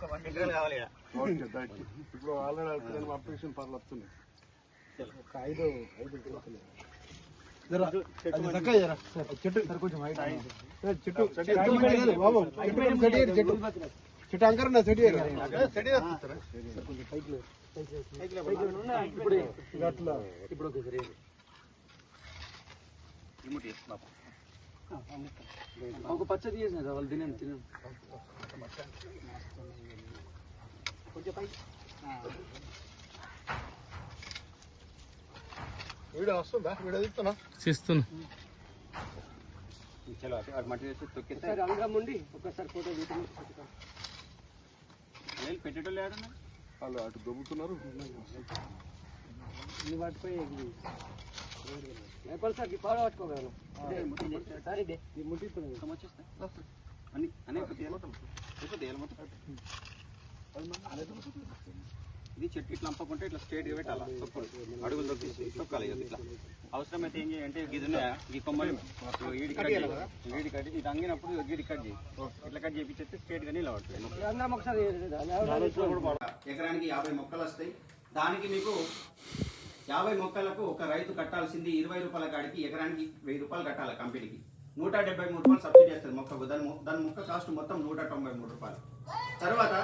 కొబ్బరికాయ. ఇప్పుడు already operation పనులు వస్తున్నాయి ఒక ఐదు. చెట్టు చెట్టు చెట్టు చెట్టు చెట్టు అంకర్ నా కొంచెం పైకి లేదు. ఇప్పుడు అట్లా. ఇప్పుడు ఓకే సరే రిమోట్ చేస్తున్నా. ఒక పచ్చడి చేసిన వాళ్ళు తినండి తినండి వీడియో వస్తుందా? వీడియో తీస్తున్నా? చేస్తున్నా. చలో మట్టి ఒకసారి ఫోటో లేదు పెట్టేటోళ్ళు లేడన్నా వాళ్ళు అటు దొబ్బుతున్నారు. వాటిపై ఎప్పుడు సార్ పాలు పట్టుకోగలను సార్ ఇదే చెట్టు ఇట్లా అంపకుంటే ఇట్లా స్ట్రేట్గా పెట్టాలా? తొక్కుడు. అడుగులు తొక్కి తొక్కాలి ఇట్లా. అవసరమైతే ఏం చేయాలంటే ఇది ఉన్నాయా ఈ కొమ్మలు ఈడి కట్ చేయాలి ఈడి కట్ ఇది అంగినప్పుడు గీడి కట్ చేయి. ఇట్లా కట్ చేయించేస్తే స్ట్రేట్గా నిలబడుతుంది. అందరం ఒకసారి ఎకరానికి యాభై మొక్కలు వస్తాయి. దానికి మీకు యాభై మొక్కలకు ఒక రైతు కట్టాల్సింది ఇరవై రూపాయల కాడికి ఎకరానికి వెయ్యి రూపాయలు కట్టాలి కంపెనీకి. నూట డెబ్బై మూడు రూపాయలు సబ్సిడీ వస్తుంది మొక్కకు దాని దాని మొక్క కాస్ట్ మొత్తం నూట తొంభై మూడు రూపాయలు. తర్వాత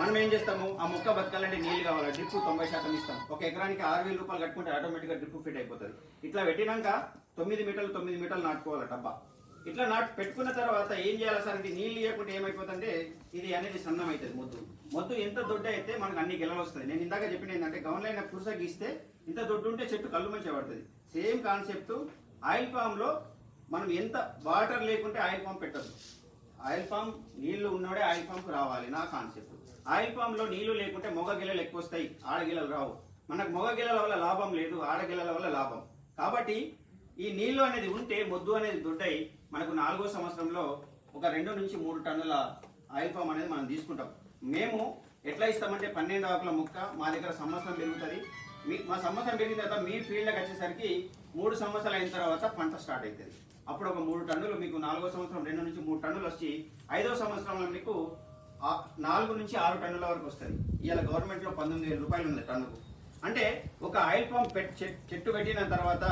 మనం ఏం చేస్తాము? ఆ మొక్క బతకాలంటే నీళ్ళు కావాలి? డ్రిప్ తొంభై శాతం ఇస్తాం. ఒక ఎకరానికి ఆరు వేల రూపాయలు కట్టుకుంటే ఆటోమేటిక్గా డ్రిప్ ఫిట్ అయిపోతుంది. ఇట్లా పెట్టినాక తొమ్మిది మీటర్లు తొమ్మిది మీటర్లు నాటుకోవాలి డబ్బా. ఇట్లా నాటు పెట్టుకున్న తర్వాత ఏం చేయాలి సార్? అంటే నీళ్ళు ఇవ్వకుండా ఏమైపోతుందంటే ఇది అనేది సన్నం అవుతుంది మొద్దు. మొద్దు ఎంత దొడ్డ అయితే మనకు అన్ని గెలలు వస్తుంది నేను ఇందాక చెప్పిన ఏంటంటే గౌన్లైన పురుస గీస్తే ఇంత దొడ్డు ఉంటే చెట్టు కళ్ళు మంచిగా పడుతుంది. సేమ్ కాన్సెప్ట్ ఆయిల్ ఫామ్లో మనం ఎంత వాటర్ లేకుంటే ఆయిల్ ఫామ్ పెట్టదు. ఆయిల్ ఫామ్ నీళ్ళు ఉన్నోడే ఆయిల్ ఫామ్కి రావాలి. నా కాన్సెప్ట్. ఆయిల్ ఫామ్లో నీళ్ళు లేకుంటే మొగ గిల్లలు ఎక్కువ వస్తాయి ఆడగిల్లలు రావు. మనకు మొగ గిల్లల వల్ల లాభం లేదు ఆడగిల్లల వల్ల లాభం. కాబట్టి ఈ నీళ్ళు అనేది ఉంటే మొద్దు అనేది దొడ్డై మనకు నాలుగో సంవత్సరంలో ఒక రెండు నుంచి మూడు టన్నుల ఆయిల్ ఫామ్ అనేది మనం తీసుకుంటాం. మేము ఎట్లా ఇస్తామంటే పన్నెండు ఆకుల ముక్క మా దగ్గర సంవత్సరం పెరుగుతుంది. మీ మా సంవత్సరం పెరిగిన తర్వాత మీ ఫీల్డ్కి వచ్చేసరికి మూడు సంవత్సరాలు అయిన తర్వాత పంట స్టార్ట్ అవుతుంది అప్పుడు ఒక మూడు టన్నులు మీకు నాలుగో సంవత్సరం రెండు నుంచి మూడు టన్నులు వచ్చి ఐదో సంవత్సరంలో మీకు నాలుగు నుంచి ఆరు టన్నుల వరకు వస్తుంది. ఇవాళ గవర్నమెంట్లో పంతొమ్మిది వేల రూపాయలు ఉంది టన్నుకు. అంటే ఒక ఆయిల్ పంప్ చెట్టు పెట్టిన తర్వాత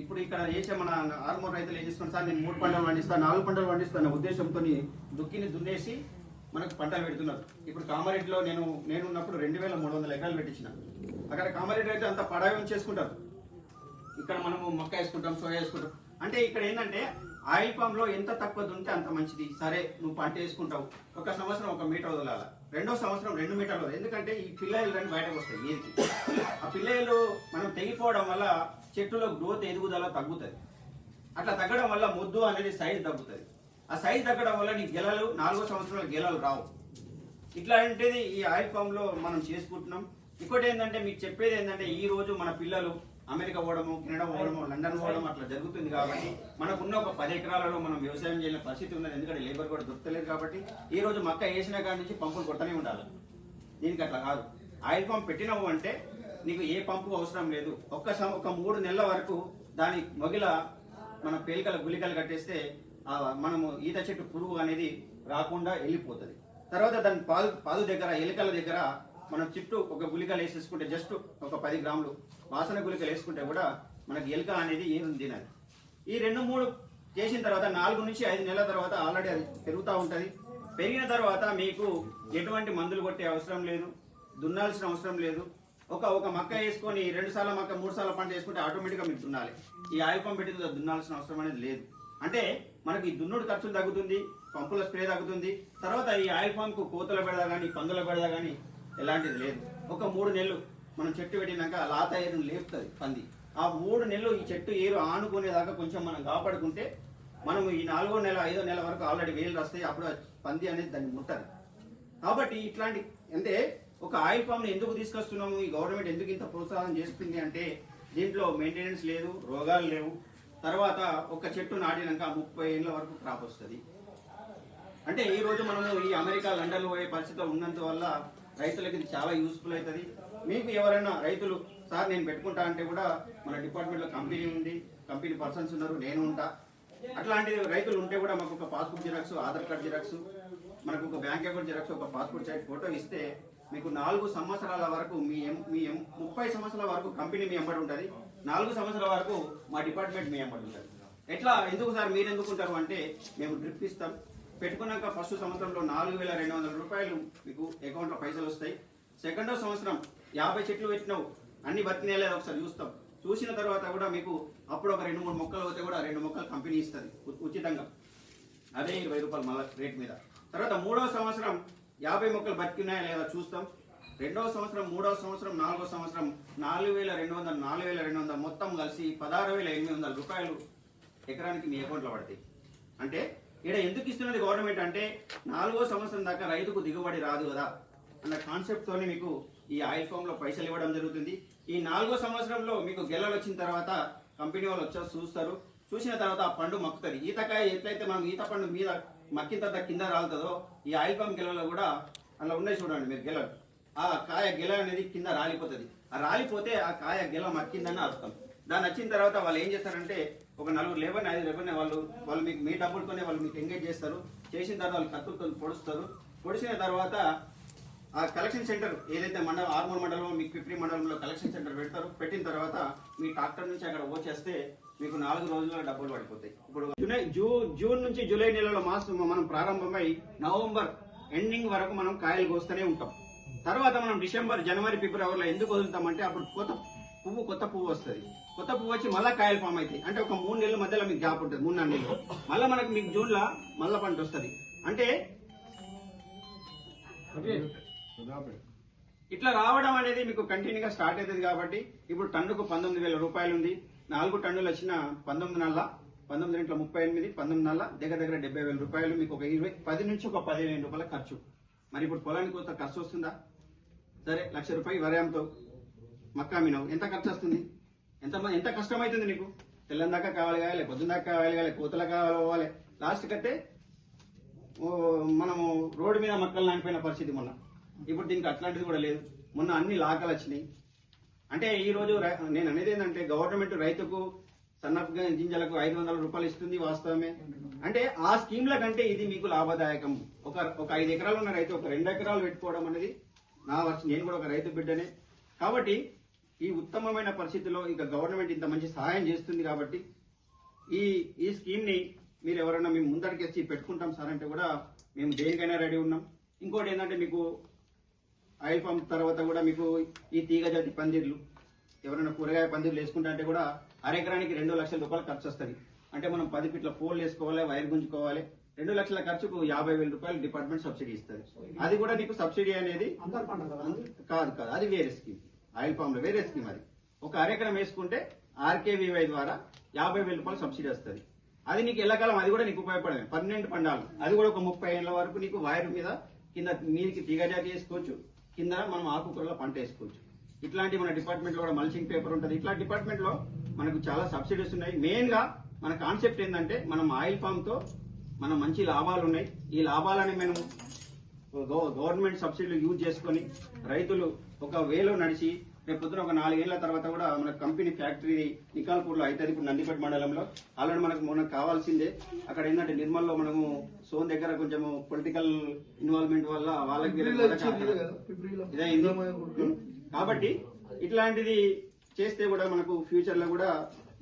ఇప్పుడు ఇక్కడ చేసే మన ఆరుమూరు రైతులు ఏం చేస్తున్నారు? సార్ నేను మూడు పంటలు పండిస్తాను నాలుగు పంటలు పండిస్తాను అనే ఉద్దేశంతో దుక్కిని దున్నేసి మనకు పంటలు పెడుతున్నారు. ఇప్పుడు కామారెడ్డిలో నేను నేను ఉన్నప్పుడు రెండు వేల మూడు వందల ఎకరాలు పెట్టించిన. అక్కడ కామారెడ్డి రైతు అంతా పడాయం చేసుకుంటారు. ఇక్కడ మనము మొక్క వేసుకుంటాం సోయా వేసుకుంటాం. అంటే ఇక్కడ ఏంటంటే ఆయిల్ పామ్లో ఎంత తక్కువ ఉంటే అంత మంచిది. సరే నువ్వు పంట వేసుకుంటావు. ఒక సంవత్సరం ఒక మీటర్ వదలాల? రెండో సంవత్సరం రెండు మీటర్లు ఎందుకంటే ఈ పిల్లలు రెండు బయటకు వస్తాయి నీరుకి ఆ పిల్లలు మనం తెగిపోవడం వల్ల చెట్టులో గ్రోత్ ఎదుగుదల తగ్గుతుంది. అట్లా తగ్గడం వల్ల ముద్దు అనేది సైజ్ తగ్గుతుంది. ఆ సైజ్ తగ్గడం వల్ల నీ గెలలు నాలుగో సంవత్సరాల గెలలు రావు. ఇట్లాంటిది ఈ ఆయిల్ ఫామ్లో మనం చేసుకుంటున్నాం. ఇంకోటి ఏంటంటే మీకు చెప్పేది ఏంటంటే ఈ రోజు మన పిల్లలు అమెరికా పోవడము కెనడా పోవడము లండన్ పోవడం అట్లా జరుగుతుంది కాబట్టి మనకున్న ఒక పది ఎకరాలలో మనం వ్యవసాయం చేయలేని పరిస్థితి ఉన్నది. ఎందుకంటే లేబర్ కూడా దొరకలేదు కాబట్టి ఈ రోజు మక్క వేసిన కాడి నుంచి పంపులు కొట్టనే ఉండాలి. దీనికి అట్లా కాదు. ఆయిల్ పంప్ పెట్టినావు అంటే నీకు ఏ పంపు అవసరం లేదు. ఒక్క సం- ఒక మూడు నెలల వరకు దాని మొగిల మన పేలికల గులికలు కట్టేస్తే మనము ఈత చెట్టు పురుగు అనేది రాకుండా వెళ్ళిపోతుంది. తర్వాత దాని పాదు పాదు దగ్గర ఎలుకల దగ్గర మనం చుట్టూ ఒక గులికలు వేసేసుకుంటే జస్ట్ ఒక పది గ్రాములు వాసన గులికలు వేసుకుంటే కూడా మనకి ఎలుక అనేది ఏం తినదు ఈ రెండు మూడు చేసిన తర్వాత నాలుగు నుంచి ఐదు నెలల తర్వాత ఆల్రెడీ అది పెరుగుతూ ఉంటుంది. పెరిగిన తర్వాత మీకు ఎటువంటి మందులు కొట్టే అవసరం లేదు దున్నాల్సిన అవసరం లేదు. ఒక ఒక మక్క వేసుకొని రెండు సార్లు మక్క మూడు సార్లు పంట వేసుకుంటే ఆటోమేటిక్గా మీకు దున్నాలి. ఈ ఆయిల్ పంప్ పెట్టి దున్నాల్సిన అవసరం అనేది లేదు. అంటే మనకి దున్నుడు ఖర్చులు తగ్గుతుంది పంపుల స్ప్రే తగ్గుతుంది. తర్వాత ఈ ఆయిల్ పంప్ కోతల పెడదా కానీ పందుల పెడదా కానీ ఎలాంటిది లేదు. ఒక మూడు నెలలు మనం చెట్టు పెట్టినాక లాత ఏరుని లేపుతుంది పంది. ఆ మూడు నెలలు ఈ చెట్టు ఏరు ఆనుకునేదాకా కొంచెం మనం కాపాడుకుంటే మనం ఈ నాలుగో నెల ఐదో నెల వరకు ఆల్రెడీ వేలు వస్తాయి అప్పుడు పంది అనేది దాన్ని ముట్టదు. కాబట్టి ఇట్లాంటి అంటే ఒక ఆయిల్ ఫామ్ ఎందుకు తీసుకొస్తున్నాము? ఈ గవర్నమెంట్ ఎందుకు ఇంత ప్రోత్సాహం చేస్తుంది అంటే దీంట్లో మెయింటెనెన్స్ లేదు రోగాలు లేవు. తర్వాత ఒక చెట్టు నాటినాక ముప్పై ఏళ్ళ వరకు క్రాప్ వస్తుంది. అంటే ఈ రోజు మనము ఈ అమెరికా లండన్ పోయే పరిస్థితిలో ఉన్నంత వల్ల రైతులకి ఇది చాలా యూస్ఫుల్ అవుతుంది. మీకు ఎవరైనా రైతులు సార్ నేను పెట్టుకుంటా అంటే కూడా మన డిపార్ట్మెంట్లో కంపెనీ ఉంది కంపెనీ పర్సన్స్ ఉన్నారు నేను ఉంటా. అట్లాంటి రైతులు ఉంటే కూడా మాకు ఒక passbook xerox Aadhaar card xerox మనకు ఒక బ్యాంక్ అకౌంట్ జిరాక్స్ ఒక పాస్పోర్ట్ సైజ్ ఫోటో ఇస్తే మీకు నాలుగు సంవత్సరాల వరకు మీ ఎం- మీ ఎం- ముప్పై సంవత్సరాల వరకు కంపెనీ మీ ఎంబడి ఉంటుంది. నాలుగు సంవత్సరాల వరకు మా డిపార్ట్మెంట్ మీ ఎంబడి ఉంటుంది. ఎట్లా? ఎందుకు సార్ మీరు ఎందుకుంటారు అంటే మేము డ్రిప్ ఇస్తాం. పెట్టుకున్నాక ఫస్ట్ సంవత్సరంలో నాలుగు వేల రెండు వందల రూపాయలు మీకు అకౌంట్లో పైసలు వస్తాయి. సెకండో సంవత్సరం యాభై చెట్లు పెట్టినావు. అన్ని బతికినాయో ఒకసారి చూస్తాం. చూసిన తర్వాత కూడా మీకు అప్పుడు ఒక రెండు మూడు మొక్కలు పోతే కూడా రెండు మొక్కలు కంపెనీ ఇస్తుంది ఉచితంగా. అదే ఇరవై రూపాయలు మళ్ళీ రేట్ మీద. తర్వాత మూడవ సంవత్సరం యాభై మొక్కలు బతికినాయా లేదా చూస్తాం. రెండవ సంవత్సరం మూడవ సంవత్సరం నాలుగో సంవత్సరం నాలుగు వేల రెండు వందల నాలుగు వేల రెండు వందల మొత్తం కలిసి పదహారు వేల ఎనిమిది వందల రూపాయలు ఎకరానికి మీ అకౌంట్లో పడతాయి. అంటే ఇక్కడ ఎందుకు ఇస్తున్నది గవర్నమెంట్ అంటే నాలుగో సంవత్సరం దాకా రైతుకు దిగుబడి రాదు కదా అన్న కాన్సెప్ట్తోనే మీకు ఈ ఆయిల్ ఫామ్లో పైసలు ఇవ్వడం జరుగుతుంది. ఈ నాలుగో సంవత్సరంలో మీకు గెలలు వచ్చిన తర్వాత కంపెనీ వాళ్ళు వచ్చి చూస్తారు. చూసిన తర్వాత ఆ పండు మక్కుతుంది. ఈతకాయ ఎట్లయితే మనం ఈత పండు మీద మక్కిన తర్వాత కింద రాలుతుందో ఈ ఆయిల్ ఫామ్ గెలలో కూడా అలా ఉన్నాయి చూడండి మీరు గెలలు. ఆ కాయ గెల అనేది కింద రాలిపోతుంది. ఆ రాలిపోతే ఆ కాయ గెల మక్కిందని అర్థం. దాన్ని వచ్చిన తర్వాత వాళ్ళు ఏం చేస్తారంటే ఒక నలుగురు లేబర్ని ఐదు లేబర్ని వాళ్ళు వాళ్ళు మీకు మీ డబ్బులతోనే వాళ్ళు మీకు ఎంగేజ్ చేస్తారు. చేసిన తర్వాత వాళ్ళు కత్తులతో పొడుస్తారు. పొడిచిన తర్వాత ఆ కలెక్షన్ సెంటర్ ఏదైతే మండలం ఆర్మూర్ మండలంలో మీకు పిప్రి మండలంలో కలెక్షన్ సెంటర్ పెడతారు పెట్టిన తర్వాత మీ ట్రాక్టర్ నుంచి అక్కడ వచ్చేస్తే మీకు నాలుగు రోజుల్లో డబ్బులు పడిపోతాయి. ఇప్పుడు జూలై జూ జూన్ నుంచి జూలై నెలలో మాసం మనం ప్రారంభమై నవంబర్ ఎండింగ్ వరకు మనం కాయలు కోస్తూనే ఉంటాం. తర్వాత మనం డిసెంబర్ జనవరి ఫిబ్రవరిలో ఎందుకు వదులుతామంటే అప్పుడు కొత్త పువ్వు కొత్త పువ్వు వస్తుంది. కొత్త పువ్వు వచ్చి మళ్ళీ కాయలు ఫామ్ అవుతాయి. అంటే ఒక మూడు నెలల మధ్యలో మీకు గ్యాప్ ఉంటుంది మూడు నాలుగు నెలలు. మళ్ళీ మనకు మీకు జూన్లో మళ్ళా పంట వస్తుంది. అంటే ఇట్లా రావడం అనేది మీకు కంటిన్యూగా స్టార్ట్ అవుతుంది కాబట్టి ఇప్పుడు టన్నుకు పంతొమ్మిది వేల రూపాయలు ఉంది నాలుగు టన్నులు వచ్చిన పంతొమ్మిది నెలల పంతొమ్మిది ఇంట్లో ముప్పై ఎనిమిది పంతొమ్మిది నెలల దగ్గర దగ్గర డెబ్బై వేల రూపాయలు మీకు ఒక ఇరవై పది నుంచి ఒక పదిహేను రూపాయల ఖర్చు. మరి ఇప్పుడు పొలానికి కొంత ఖర్చు వస్తుందా? సరే లక్ష రూపాయలు వరేంతో మక్కా మినవు ఎంత ఖర్చు వస్తుంది? ఎంత ఎంత కష్టం అవుతుంది నీకు తెల్లందాకా కావాలి కావాలి పొద్దున్న దాకా కావాలి కావాలి కోతల కావాలి లాస్ట్ కట్టే మనము రోడ్డు మీద మక్కలు నానిపోయిన పరిస్థితి మొన్న. ఇప్పుడు దీనికి అట్లాంటిది కూడా లేదు. మొన్న అన్ని లాకలు వచ్చినాయి. అంటే ఈ రోజు రై- నేను అనేది ఏంటంటే గవర్నమెంట్ రైతుకు సన్నపు గింజలకు ఐదు వందల రూపాయలు ఇస్తుంది వాస్తవమే. అంటే ఆ స్కీమ్ల కంటే ఇది మీకు లాభదాయకం. ఒక ఒక ఐదు ఎకరాలు ఉన్న రైతు ఒక రెండు ఎకరాలు పెట్టుకోవడం అనేది నా వచ్చి నేను కూడా ఒక రైతు బిడ్డనే. కాబట్టి ఈ ఉత్తమమైన పరిస్థితిలో ఇక గవర్నమెంట్ ఇంత మంచి సహాయం చేస్తుంది కాబట్టి ఈ ఈ స్కీమ్ని మీరు ఎవరైనా మేము ముందరికి వచ్చి పెట్టుకుంటాం సార్ అంటే కూడా మేము దేనికైనా రెడీ ఉన్నాం. ఇంకోటి ఏంటంటే మీకు ఆయిల్ పంప్ తర్వాత కూడా మీకు ఈ తీగ జాతి పందిర్లు ఎవరైనా కూరగాయ పందిర్లు వేసుకుంటా అంటే కూడా అరెకరానికి రెండు లక్షల రూపాయలు ఖర్చు వస్తుంది. అంటే మనం పది ఫీట్ల ఫోల్ వేసుకోవాలి వైర్ గుంజుకోవాలి. రెండు లక్షల ఖర్చుకు యాభై వేల రూపాయలు డిపార్ట్మెంట్ సబ్సిడీ ఇస్తుంది. అది కూడా నీకు సబ్సిడీ అనేది కాదు? కాదు అది వేరే స్కీమ్. ఆయిల్ పామ్లో వేరే స్కీమ్ అది. ఒక అరెకరం వేసుకుంటే ఆర్కేవీవై ద్వారా యాభై వేల రూపాయలు సబ్సిడీ వస్తుంది. అది నీకు ఎల్లకాలం అది కూడా నీకు ఉపయోగపడమే పన్నెండు పండాలు. అది కూడా ఒక ముప్పై ఏళ్ళ వరకు నీకు వైర్ మీద కింద మీదికి తీగజాతి వేసుకోవచ్చు. కింద మనం ఆకుకూరల పంట వేసుకోవచ్చు. ఇట్లాంటి మన డిపార్ట్మెంట్లో కూడా మల్చింగ్ పేపర్ ఉంటుంది. ఇట్లా డిపార్ట్మెంట్లో మనకు చాలా సబ్సిడీస్ ఉన్నాయి. మెయిన్గా మన కాన్సెప్ట్ ఏంటంటే మనం ఆయిల్ ఫామ్తో మన మంచి లాభాలు ఉన్నాయి. ఈ లాభాలని మనం గవర్నమెంట్ సబ్సిడీలు యూజ్ చేసుకొని రైతులు ఒక వేలో నడిచి రేపు పొద్దున ఒక నాలుగేళ్ళ తర్వాత కూడా మన కంపెనీ ఫ్యాక్టరీ నికాల్పూర్లో అవుతుంది ఇప్పుడు నందిపేట మండలంలో ఆల్రెడీ మనకు మనకు కావాల్సిందే. అక్కడ ఏంటంటే నిర్మల్లో మనము సోన్ దగ్గర కొంచెం పొలిటికల్ ఇన్వాల్వ్మెంట్ వల్ల వాళ్ళకి. కాబట్టి ఇట్లాంటిది చేస్తే కూడా మనకు ఫ్యూచర్లో కూడా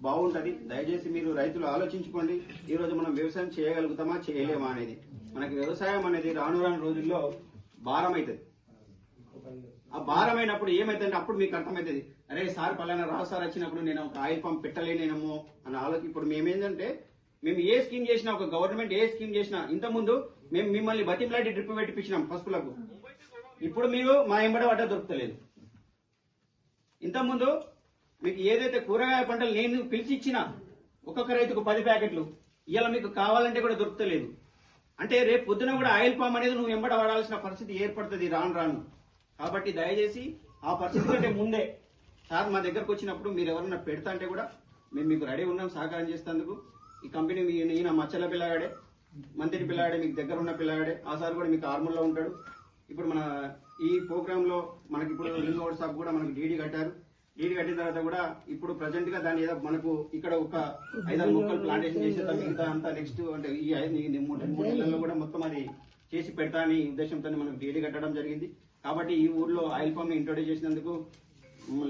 బాగుంటది. దయచేసి మీరు రైతులు ఆలోచించుకోండి. ఈ రోజు మనం వ్యవసాయం చేయగలుగుతామా చేయలేమా అనేది. మనకి వ్యవసాయం అనేది రాను రాను రోజుల్లో భారం అవుతుంది ఆ భారమైనప్పుడు ఏమైతుందంటే అప్పుడు మీకు అర్థమవుతుంది అరే సార్ పలానా రావు సార్ వచ్చినప్పుడు నేను ఒక ఆయిల్ పంప్ పెట్టలేనేమో అని ఆలోచన ఇప్పుడు మేమేంటంటే మేము ఏ స్కీమ్ చేసినా ఒక గవర్నమెంట్ ఏ స్కీమ్ చేసినా ఇంతకుముందు మేము మిమ్మల్ని బతిమలాంటి డ్రిప్ పెట్టిపించినాం పసుపులకు. ఇప్పుడు మీరు మా ఎంబడ పడ్డ దొరుకుతలేదు. ఇంతకుముందు మీకు ఏదైతే కూరగాయ పంటలు నేను పిలిచి ఇచ్చినా ఒక్కొక్క రైతుకు పది ప్యాకెట్లు. ఇలా మీకు కావాలంటే కూడా దొరుకుతలేదు. అంటే రేపు పొద్దున కూడా ఆయిల్ పామ్ అనేది నువ్వు ఎంబడ వాడాల్సిన పరిస్థితి ఏర్పడుతుంది రాను రాను. కాబట్టి దయచేసి ఆ పరిస్థితి కంటే ముందే సార్ మా దగ్గరకు వచ్చినప్పుడు మీరు ఎవరన్నా పెడతా అంటే కూడా మేము మీకు రెడీ ఉన్నాం సహకారం చేసేందుకు ఈ కంపెనీ మీ ఈయన మచ్చల పిల్లగాడే మంత్రి పిల్లగాడే మీకు దగ్గర ఉన్న పిల్లగాడే ఆ సార్ కూడా మీకు ఆర్మూర్లో ఉంటాడు. ఇప్పుడు మన ఈ ప్రోగ్రామ్లో మనకి ఇప్పుడు లింగ్ అవుట్ షాప్ కూడా మనకి డీడీ కట్టారు. డీడీ కట్టిన తర్వాత కూడా ఇప్పుడు ప్రజెంట్గా దాని ఏదో మనకు ఇక్కడ ఒక ఐదారు మొక్కలు ప్లాంటేషన్ చేసేదా మిగతా అంతా నెక్స్ట్ అంటే ఈ ఐదు మూడు రెండు మూడు నెలల్లో కూడా మొత్తం అది చేసి పెడతా అని ఉద్దేశంతో మనకు డీడీ కట్టడం జరిగింది. కాబట్టి ఈ ఊర్లో ఆయిల్ ఫామ్ ఇంట్రొడ్యూస్ చేసినందుకు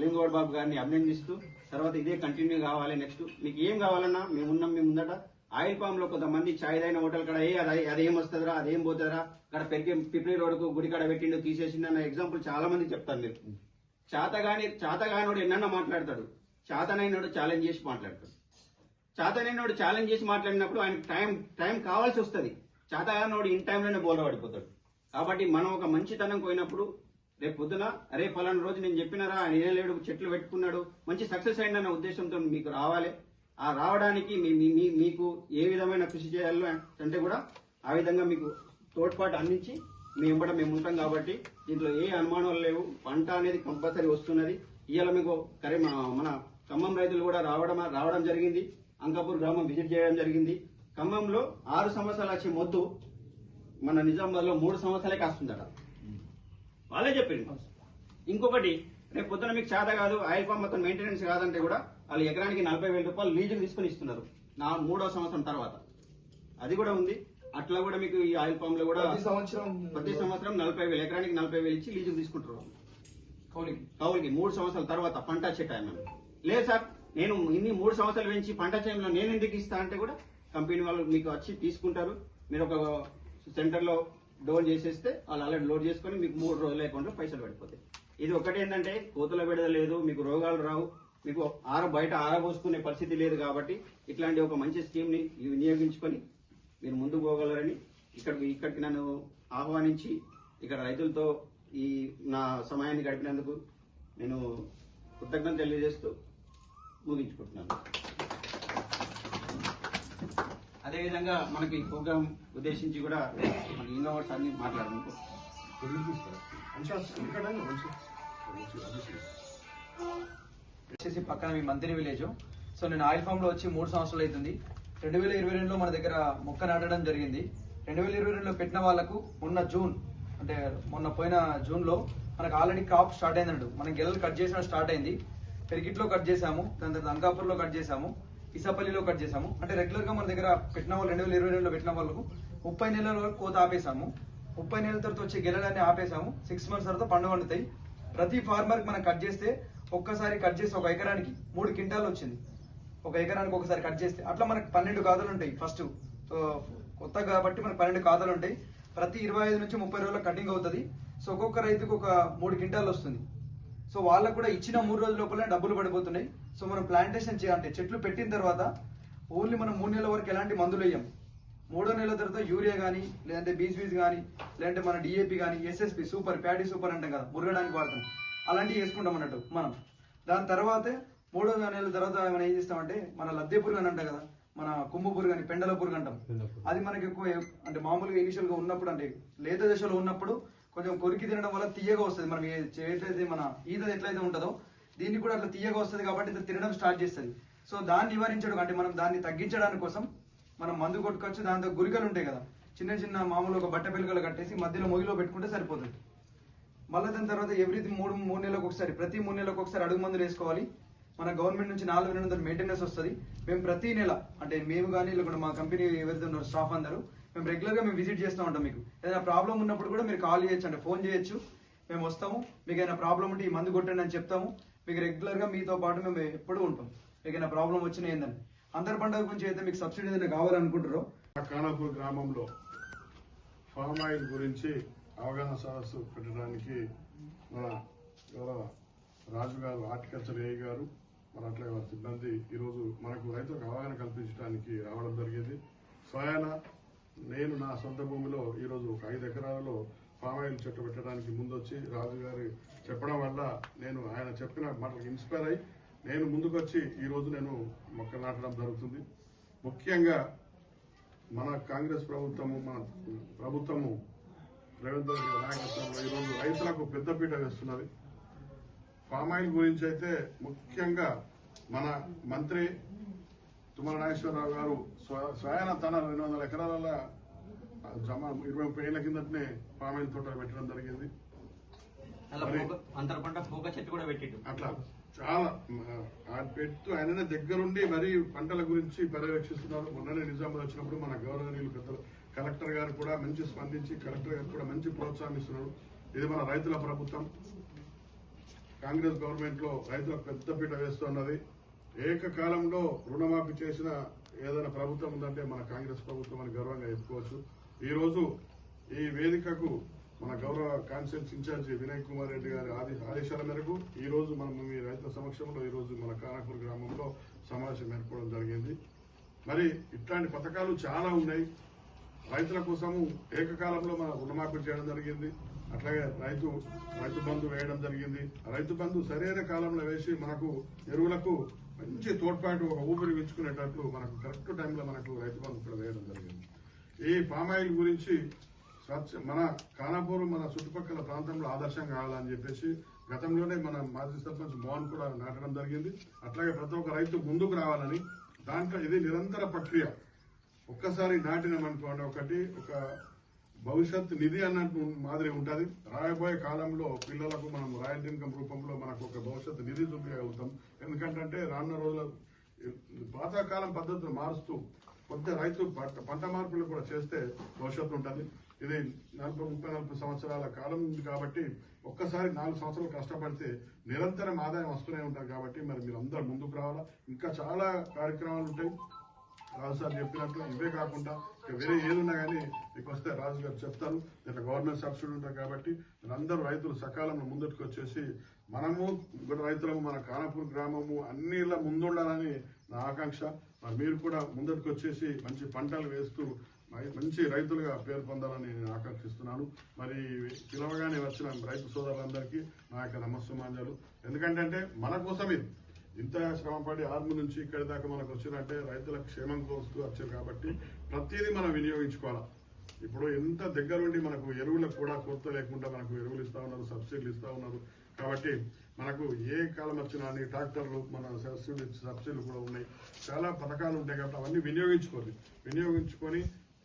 లింగోడ్ బాబు గారిని అభినందిస్తూ తర్వాత ఇదే కంటిన్యూ కావాలి నెక్స్ట్ మీకు ఏం కావాలన్నా మేము ఉన్నాం మేము ముందట. ఆయిల్ పామ్లో కొంతమంది చాయ్ అయిన హోటల్ కాడ ఏ అది అదేం వస్తుందిరా అదేం పోతుందిరా? అక్కడ పెరిగే పిప్రి రోడ్కు గుడి కాడ పెట్టిండు తీసేసిండు అన్న ఎగ్జాంపుల్ చాలా మంది చెప్తారు మీరు. చాతగాని చాతగానోడు ఎన్నన్నా మాట్లాడతాడు. చాతనైనోడు ఛాలెంజ్ చేసి మాట్లాడతాడు. చాతనైనోడు ఛాలెంజ్ చేసి మాట్లాడినప్పుడు ఆయన టైం టైం కావాల్సి వస్తుంది. చాతగానోడు ఇన్ టైంలోనే బోల పడిపోతాడు. కాబట్టి మనం ఒక మంచితనం పోయినప్పుడు రేపు పొద్దున అరే ఫలానా రోజు నేను చెప్పినారా ఆయన లేడు చెట్లు పెట్టుకున్నాడు మంచి సక్సెస్ అయిందన్న ఉద్దేశంతో మీకు రావాలి. ఆ రావడానికి మీ- మీ- మీకు ఏ విధమైన కృషి చేయాలో అంటే కూడా ఆ విధంగా మీకు తోడ్పాటు అందించి మేము కూడా మేము ఉంటాం కాబట్టి దీంట్లో ఏ అనుమానాలు లేవు. పంట అనేది కంపల్సరీ వస్తున్నది. ఇవాళ మీకు కరే మన- మన ఖమ్మం రైతులు కూడా రావడం రావడం జరిగింది. అంకాపూర్ గ్రామం విజిట్ చేయడం జరిగింది. ఖమ్మంలో ఆరు సంవత్సరాలు వచ్చే మొద్దు మన నిజామాబాద్లో మూడు సంవత్సరాలే కాస్తుందట. వాళ్ళే చెప్పింది ఇంకొకటి రేపు పొద్దున మీకు చేత కాదు ఆయిల్ పంప్ మొత్తం మెయింటెనెన్స్ కాదంటే కూడా వాళ్ళు ఎకరానికి నలభై వేల రూపాయలు లీజులు తీసుకుని ఇస్తున్నారు. నా మూడో సంవత్సరం తర్వాత. అది కూడా ఉంది. అట్లా కూడా మీకు ఈ ఆయిల్ పంప్లో కూడా సంవత్సరం ప్రతి సంవత్సరం నలభై వేలు ఎకరానికి నలభై వేలు ఇచ్చి లీజులు తీసుకుంటారు. కౌలికి కౌలుకి మూడు సంవత్సరాల తర్వాత పంట వచ్చే టైంలో లేదు సార్ నేను ఇన్ని మూడు సంవత్సరాలు పెంచి పంట టైంలో నేను ఎందుకు ఇస్తా అంటే కూడా కంపెనీ వాళ్ళు మీకు వచ్చి తీసుకుంటారు. మీరు ఒక సెంటర్లో డోర్ చేసేస్తే వాళ్ళు ఆల్రెడీ లోడ్ చేసుకొని మీకు మూడు రోజుల అకౌంట్లో పైసలు పడిపోతాయి. ఇది ఒకటి ఏంటంటే కోతుల విడద లేదు మీకు రోగాలు రావు మీకు ఆర బయట ఆరబోసుకునే పరిస్థితి లేదు కాబట్టి ఇట్లాంటి ఒక మంచి స్కీమ్ని వినియోగించుకొని మీరు ముందుకు పోగలరని ఇక్కడికి ఇక్కడికి నన్ను ఆహ్వానించి ఇక్కడ రైతులతో ఈ నా సమయాన్ని గడిపినందుకు నేను కృతజ్ఞత తెలియజేస్తూ ముగించుకుంటున్నాను. అదేవిధంగా మనకి ఈ ఉద్దేశించి కూడా మన ఇన్నోవర్స్ అన్ని మాట్లాడారు వచ్చేసి పక్కన మీ మంత్రి విలేజ్. సో నేను ఆయిల్ ఫామ్లో వచ్చి మూడు సంవత్సరాలు అవుతుంది. రెండు వేల ఇరవై రెండులో మన దగ్గర మొక్క నాటడం జరిగింది. రెండు వేల ఇరవై రెండులో పెట్టిన వాళ్ళకు మొన్న జూన్ అంటే మొన్న పోయిన జూన్లో మనకు ఆల్రెడీ క్రాప్ స్టార్ట్ అయిందండు మనం గెలలు కట్ చేసిన స్టార్ట్ అయింది. పెరిగిట్లో కట్ చేసాము దాని తర్వాత అంకాపూర్లో కట్ చేసాము ఇసపల్లిలో కట్ చేసాము అంటే రెగ్యులర్గా మన దగ్గర పెట్టిన వాళ్ళు రెండు వేల ఇరవై రెండులో పెట్టిన వాళ్ళకు ముప్పై నెలల వరకు కోత ఆపేసాము ముప్పై నెలల తర్వాత వచ్చే గెలడాన్ని ఆపేసాము సిక్స్ మంత్స్ తర్వాత పండు పండుతాయి ప్రతి ఫార్మర్ మనం కట్ చేస్తే ఒక్కసారి కట్ చేస్తే ఒక ఎకరానికి మూడు క్వింటాలు వచ్చింది. ఒక ఎకరానికి ఒకసారి కట్ చేస్తే అట్లా మనకు పన్నెండు ఖాతాలు ఉంటాయి ఫస్ట్ కొత్త కాబట్టి మనకు పన్నెండు ఖాతాలు ఉంటాయి. ప్రతి ఇరవై ఐదు నుంచి ముప్పై రోజుల కటింగ్ అవుతుంది. సో ఒక్కొక్క రైతుకు ఒక మూడు క్వింటాలు వస్తుంది. సో వాళ్ళకు కూడా ఇచ్చిన మూడు రోజుల లోపలే డబ్బులు పడిపోతున్నాయి. సో మనం ప్లాంటేషన్ చేయాలంటే చెట్లు పెట్టిన తర్వాత ఓన్లీ మనం మూడు నెలల వరకు ఎలాంటి మందులు వేయం? మూడో నెలల తర్వాత యూరియా కానీ లేదంటే బీస్బీస్ కానీ లేదంటే మన డిఏపి కానీ ఎస్ఎస్పి సూపర్ ప్యాడీ సూపర్ అంటాం కదా మురగడానికి వాడతాం. అలాంటివి వేసుకుంటాం అన్నట్టు మనం. దాని తర్వాతే మూడో నెలల తర్వాత మనం ఏం చేస్తామంటే మన లద్దె పురుగు అని అంటాం కదా మన కొమ్ము పురుగు అని పెండల పురుగు అంటాం అది మనకి ఎక్కువ అంటే మామూలుగా ఇనిషియల్గా ఉన్నప్పుడు అంటే లేత దశలో ఉన్నప్పుడు కొంచెం కొరికి తినడం వల్ల తీయగా వస్తుంది. మనం ఏ- మన ఈత ఎట్లయితే ఉంటుందో దీన్ని కూడా అట్లా తీయగా వస్తుంది కాబట్టి ఇది తినడం స్టార్ట్ చేస్తుంది. సో దాన్ని నివారించడం అంటే మనం దాన్ని తగ్గించడానికి కోసం మనం మందు కొట్టుకోవచ్చు. దాంతో గురికలు ఉంటాయి కదా. చిన్న చిన్న మామూలు ఒక బట్ట పిల్లకలు కట్టేసి మధ్యలో మొగిలో పెట్టుకుంటే సరిపోతుంది. మళ్ళీ దాని తర్వాత ఎవ్రీ మూడు మూడు నెలలకు ఒకసారి ప్రతి మూడు నెలలకు ఒకసారి అడుగు మందులు వేసుకోవాలి. మన గవర్నమెంట్ నుంచి నాలుగు వేల వందల మెయింటెనెన్స్ వస్తుంది. మేము ప్రతి నెల అంటే మేము కానీ లేకుండా మా కంపెనీ ఎవరైతే స్టాఫ్ అందరూ మేము రెగ్యులర్గా మేము విజిట్ చేస్తూ ఉంటాం మీకు. ఏదైనా ప్రాబ్లం ఉన్నప్పుడు కూడా మీరు కాల్ చేయొచ్చు అంటే ఫోన్ చేయొచ్చు. మేము వస్తాము. మీకు ఏదైనా ప్రాబ్లం ఉంటే ఈ మందు కొట్టండి అని చెప్తాము. మీకు రెగ్యులర్గా మీతో పాటు మేము ఎప్పుడూ ఉంటాం. మీకు ఏదైనా ప్రాబ్లం వచ్చినా ఏందని. అందరి పండుగ గురించి అయితే మీకు సబ్సిడీ ఏదైనా కావాలనుకుంటారో ఖానాపూర్ గ్రామంలో ఫామ్ ఆయిల్ గురించి అవగాహన సదస్సు పెట్టడానికి మన గౌరవ రాజు గారు హార్టికల్చర్ ఏ గారు మన అట్లే వారి సిబ్బంది ఈరోజు మనకు రైతులకు అవగాహన కల్పించడానికి రావడం జరిగింది. స్వయాన నేను నా సొంత భూమిలో ఈరోజు ఒక ఐదు ఎకరాలలో పామ్ ఆయిల్ చెట్టు పెట్టడానికి ముందొచ్చి రాజు గారి చెప్పడం వల్ల నేను ఆయన చెప్పిన మాటలకు ఇన్స్పైర్ అయ్యి నేను ముందుకొచ్చి ఈరోజు నేను మొక్కలు నాటడం జరుగుతుంది. ముఖ్యంగా మన కాంగ్రెస్ ప్రభుత్వము మన ప్రభుత్వము రేవంత్ రెడ్డి నాయకత్వంలో ఈరోజు రైతులకు పెద్దపీట వేస్తున్నది. పామాయిల్ గురించి అయితే ముఖ్యంగా మన మంత్రి తుమ్మల నాగేశ్వరరావు గారు స్వ- స్వయాన తన రెండు వందల ఎకరాల జమ ఇరవై ముప్పై ఏళ్ళ కిందటనే పామ్ ఆయిల్ తోటలు పెట్టడం జరిగింది. పంట అట్లా చాలా పెట్టు ఆయన దగ్గరుండి మరి పంటల గురించి పర్యవేక్షిస్తున్నారు. మొన్ననే నిజామాబాద్ వచ్చినప్పుడు మన పెద్దలు కలెక్టర్ గారు కూడా మంచి స్పందించి కలెక్టర్ గారు కూడా మంచి ప్రోత్సాహం ఇస్తున్నారు ఇది మన రైతుల ప్రభుత్వం. కాంగ్రెస్ గవర్నమెంట్లో రైతులకు పెద్దపీట వేస్తున్నది ఏకకాలంలో రుణమాఫీ చేసిన ఏదైనా ప్రభుత్వం ఉందంటే మన కాంగ్రెస్ ప్రభుత్వం అని గర్వంగా చెప్పుకోవచ్చు. ఈరోజు ఈ వేదికకు మన గౌరవ constituency in charge Vinay Kumar Reddy గారి ఆది ఆదేశాల మేరకు ఈ రోజు మనం మీ రైతుల సమక్షంలో ఈ రోజు మన కానాపూర్ గ్రామంలో సమావేశం ఏర్పడడం జరిగింది. మరి ఇట్లాంటి పథకాలు చాలా ఉన్నాయి. రైతుల కోసము ఏకకాలంలో మన రుణమాఫీ చేయడం జరిగింది. అట్లాగే రైతు రైతు బంధు వేయడం జరిగింది. రైతు బంధు సరైన కాలంలో వేసి మనకు ఎరువులకు మంచి తోడ్పాటు ఒక ఊపిరి పెంచుకునేటట్లు మనకు కరెక్ట్ టైంలో మనకు రైతు బంధు ఇక్కడ వేయడం జరిగింది. ఈ పామాయిల్ గురించి స్వచ్ఛ మన ఖానాపూర్ మన చుట్టుపక్కల ప్రాంతంలో ఆదర్శం కావాలని చెప్పేసి గతంలోనే మన మాజీ సర్పంచ్ మోహన్ కూడా నాటడం జరిగింది. అట్లాగే ప్రతి ఒక్క రైతు ముందుకు రావాలని దాంట్లో ఇది నిరంతర ప్రక్రియ. ఒక్కసారి నాటినమనుకోండి ఒకటి ఒక భవిష్యత్ నిధి అన్నట్టు మాదిరి ఉంటుంది. రాయబోయే కాలంలో పిల్లలకు మనం రాయల్ ఇన్కమ్ రూపంలో మనకు ఒక భవిష్యత్ నిధి చూపించగలుగుతాం. ఎందుకంటే రానున్న రోజుల పాతకాలం పద్ధతులు మారుస్తూ కొద్ది రైతు పంట- పంట మార్పులు కూడా చేస్తే భవిష్యత్తు ఉంటుంది. ఇది నలభై ముప్పై నలభై సంవత్సరాల కాలం ఉంది కాబట్టి ఒక్కసారి నాలుగు సంవత్సరాలు కష్టపడితే నిరంతరం ఆదాయం వస్తూనే ఉంటుంది కాబట్టి మరి మీరు అందరు ముందుకు రావాలా? ఇంకా చాలా కార్యక్రమాలు ఉంటాయి. రాజు సార్ చెప్పినట్లు ఇవే కాకుండా ఇక వేరే ఏదున్నా కానీ మీకు వస్తే రాజు గారు చెప్తారు. ఇట్లా గవర్నమెంట్ సబ్సిడీ ఉంటుంది కాబట్టి అందరూ రైతులు సకాలంలో ముందటికి వచ్చేసి మనము కూడా రైతులము మన కానపూర్ గ్రామము అన్నిలా ముందుండాలని నా ఆకాంక్ష. మరి మీరు కూడా ముందటికి వచ్చేసి మంచి పంటలు వేస్తూ మరి మంచి రైతులుగా పేరు పొందాలని నేను ఆకాంక్షిస్తున్నాను. మరి పిలవగానే వచ్చిన రైతు సోదరులందరికీ నా యొక్క నమస్సుమాంజలు. ఎందుకంటే అంటే మన కోసం ఇది ఇంత శ్రమపడి ఆర్మీ నుంచి ఇక్కడి దాకా మనకు వచ్చిందంటే రైతుల క్షేమం కోస్తూ వచ్చారు కాబట్టి ప్రతిదీ మనం వినియోగించుకోవాలి. ఇప్పుడు ఎంత దగ్గరుండి మనకు ఎరువులకు కూడా కొరత లేకుండా మనకు ఎరువులు ఇస్తా ఉన్నారు సబ్సిడీలు ఇస్తా ఉన్నారు. కాబట్టి మనకు ఏ కాలం వచ్చినా అన్ని ట్రాక్టర్లు మన సబ్సిడీ సబ్సిడీలు కూడా ఉన్నాయి. చాలా పథకాలు ఉంటాయి కాబట్టి అవన్నీ వినియోగించుకోవాలి వినియోగించుకొని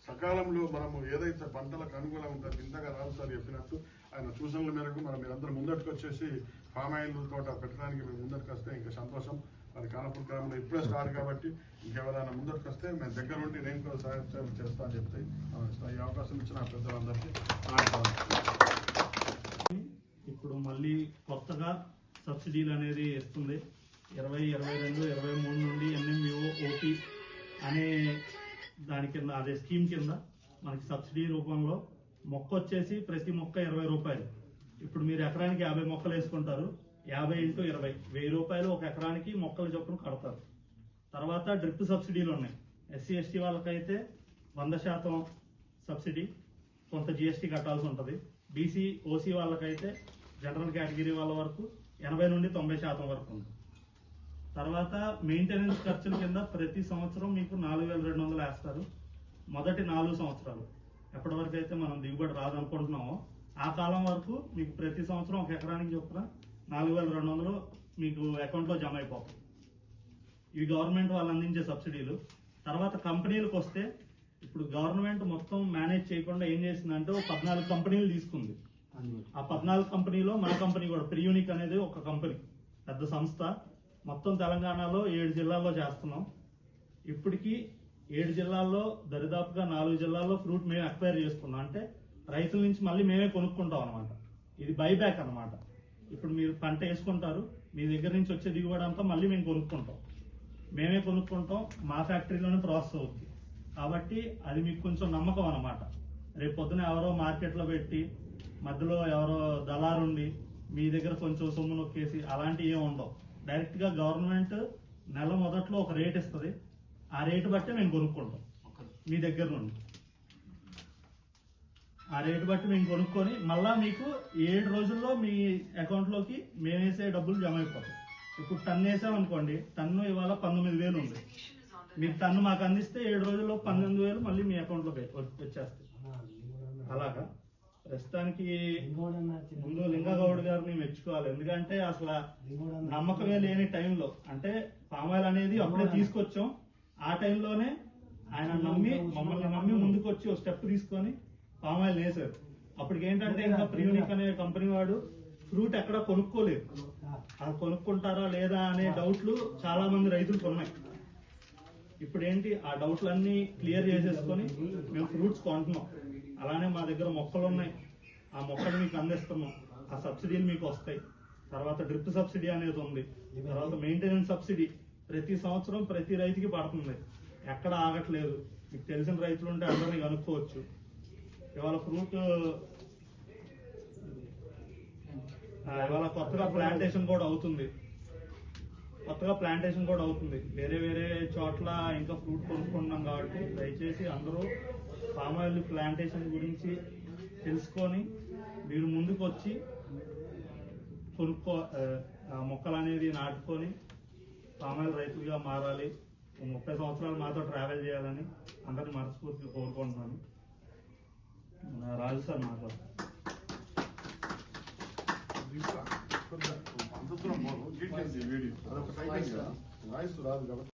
సకాలంలో మనము ఏదైతే పంటలకు అనుకూలంగా ఉంటుందో ఇంతగా రాదు సార్ చెప్పినట్టు ఆయన సూచనల మేరకు మనం మీరందరూ ముందట్టుకొచ్చేసి పామాయిల్ ఆయిల్ తోట పెట్టడానికి మేము ముందరికి వస్తే ఇంకా సంతోషం. మరి కానపూర్ గ్రామంలో ఇప్పుడే స్టార్ట్ కాబట్టి ఇంకెవరైనా ముందరికి వస్తే మేము దగ్గర ఉండి నేను కూడా సహాయం సహాయం చేస్తా అని చెప్తే ఈ అవకాశం ఇచ్చిన పెద్దలందరికీ నా ఇప్పుడు మళ్ళీ కొత్తగా సబ్సిడీలు అనేది ఇస్తుంది ఇరవై ఇరవై రెండు ఇరవై మూడు నుండి ఎన్ఎంయూ ఓటీ అనే దాని కింద అదే స్కీమ్ కింద మనకి సబ్సిడీ రూపంలో మొక్క వచ్చేసి ప్రతి మొక్క ఇరవై రూపాయలు. ఇప్పుడు మీరు ఎకరానికి యాభై మొక్కలు వేసుకుంటారు. యాభై ఇంటూ ఇరవై. వెయ్యి రూపాయలు ఒక ఎకరానికి మొక్కల చొప్పున కడతారు. తర్వాత డ్రిప్ సబ్సిడీలు ఉన్నాయి. ఎస్సీ ఎస్టీ వాళ్ళకైతే వంద శాతం సబ్సిడీ కొంత జిఎస్టీ కట్టాల్సి ఉంటుంది. బీసీ ఓసీ వాళ్ళకైతే జనరల్ కేటగిరీ వాళ్ళ వరకు ఎనభై నుండి తొంభై శాతం వరకు ఉంది. తర్వాత మెయింటెనెన్స్ ఖర్చుల కింద ప్రతి సంవత్సరం మీకు నాలుగు వేల రెండు వందలు వేస్తారు. మొదటి నాలుగు సంవత్సరాలు. ఎప్పటి వరకు అయితే మనం దిగుబడి రాదనుకుంటున్నామో ఆ కాలం వరకు మీకు ప్రతి సంవత్సరం ఒక ఎకరానికి చొప్పున నాలుగు వేల రెండు వందలు మీకు అకౌంట్లో జమ అయిపోతాయి. ఇవి గవర్నమెంట్ వాళ్ళు అందించే సబ్సిడీలు. తర్వాత కంపెనీలకు వస్తే ఇప్పుడు గవర్నమెంట్ మొత్తం మేనేజ్ చేయకుండా ఏం చేసిందంటే ఒక పద్నాలుగు కంపెనీలు తీసుకుంది. ఆ పద్నాలుగు కంపెనీలో మన కంపెనీ కూడా ప్రియూనిక్ అనేది ఒక కంపెనీ పెద్ద సంస్థ. మొత్తం తెలంగాణలో ఏడు జిల్లాల్లో చేస్తున్నాం. ఇప్పటికీ ఏడు జిల్లాల్లో దరిదాపుగా నాలుగు జిల్లాల్లో ఫ్రూట్ మేము అక్వైర్ చేసుకున్నాం. అంటే రైతుల నుంచి మళ్ళీ మేమే కొనుక్కుంటాం అనమాట ఇది బైబ్యాక్ అన్నమాట. ఇప్పుడు మీరు పంట వేసుకుంటారు మీ దగ్గర నుంచి వచ్చే దిగుబడి అంతా మళ్ళీ మేము కొనుక్కుంటాం. మేమే కొనుక్కుంటాం మా ఫ్యాక్టరీలోనే ప్రాసెస్ అవుతుంది కాబట్టి అది మీకు కొంచెం నమ్మకం అన్నమాట. రేపు పొద్దున ఎవరో మార్కెట్లో పెట్టి మధ్యలో ఎవరో దళారుండి మీ దగ్గర కొంచెం సొమ్ము నొక్కేసి అలాంటివి ఏమి ఉండవు. డైరెక్ట్గా గవర్నమెంట్ నెల మొదట్లో ఒక రేట్ ఇస్తుంది. ఆ రేటు బట్టే మేము కొనుక్కుంటాం. మీ దగ్గర నుండి. ఆ రేటు బట్టి మేము కొనుక్కొని మళ్ళా మీకు ఏడు రోజుల్లో మీ అకౌంట్లోకి మేము వేసే డబ్బులు జమ అయిపోతాయి. ఇప్పుడు టన్ను వేసామనుకోండి టన్ను ఇవాళ పంతొమ్మిది వేలు ఉంది. మీరు టన్ను మాకు అందిస్తే ఏడు రోజుల్లో పన్నెండు వేలు మళ్ళీ మీ అకౌంట్లోకి వచ్చేస్తాయి. అలాగా? ప్రస్తుతానికి ముందు లింగగౌడ్ గారిని మెచ్చుకోవాలి. ఎందుకంటే అసలు నమ్మకమే లేని టైంలో అంటే పామాయిల్ అనేది అప్పుడే తీసుకొచ్చాం. ఆ టైంలోనే ఆయన నమ్మి మమ్మల్ని నమ్మి ముందుకు వచ్చి ఒక స్టెప్ తీసుకొని పామాయిల్ వేశారు అప్పటికి ఏంటంటే ఇంకా ప్రియూనిక్ అనే కంపెనీ వాడు ఫ్రూట్ ఎక్కడ కొనుక్కోలేదు. అది కొనుక్కుంటారా లేదా అనే డౌట్లు చాలా మంది రైతులకు ఉన్నాయి. ఇప్పుడు ఏంటి ఆ డౌట్లన్నీ క్లియర్ చేసేసుకొని మేము ఫ్రూట్స్ కొంటున్నాం. అలానే మా దగ్గర మొక్కలు ఉన్నాయి. ఆ మొక్కలు మీకు అందిస్తున్నాం. ఆ సబ్సిడీలు మీకు వస్తాయి. తర్వాత డ్రిప్ సబ్సిడీ అనేది ఉంది. తర్వాత మెయింటెనెన్స్ సబ్సిడీ ప్రతి సంవత్సరం ప్రతి రైతుకి పడుతుంది. ఎక్కడ ఆగట్లేదు. మీకు తెలిసిన రైతులు ఉంటే అందరినీ కనుక్కోవచ్చు. ఇవాళ ఫ్రూట్ ఇవాళ కొత్తగా ప్లాంటేషన్ కూడా అవుతుంది. కొత్తగా ప్లాంటేషన్ కూడా అవుతుంది. వేరే వేరే చోట్ల ఇంకా ఫ్రూట్ కొనుక్కుంటున్నాం కాబట్టి దయచేసి అందరూ పామ్ ఆయిల్ ప్లాంటేషన్ గురించి తెలుసుకొని మీరు ముందుకు వచ్చి కొనుక్కో మొక్కలు అనేది నాటుకొని పామ్ ఆయిల్ రైతులుగా మారాలి. ముప్పై సంవత్సరాలు మాతో ట్రావెల్ చేయాలని అందరిని మనస్ఫూర్తిగా కోరుకుంటున్నాను. రాజు సార్ మాట్లాడు. ఈ వీడియో. అదొక వాయిస్ రాదు కాబట్టి.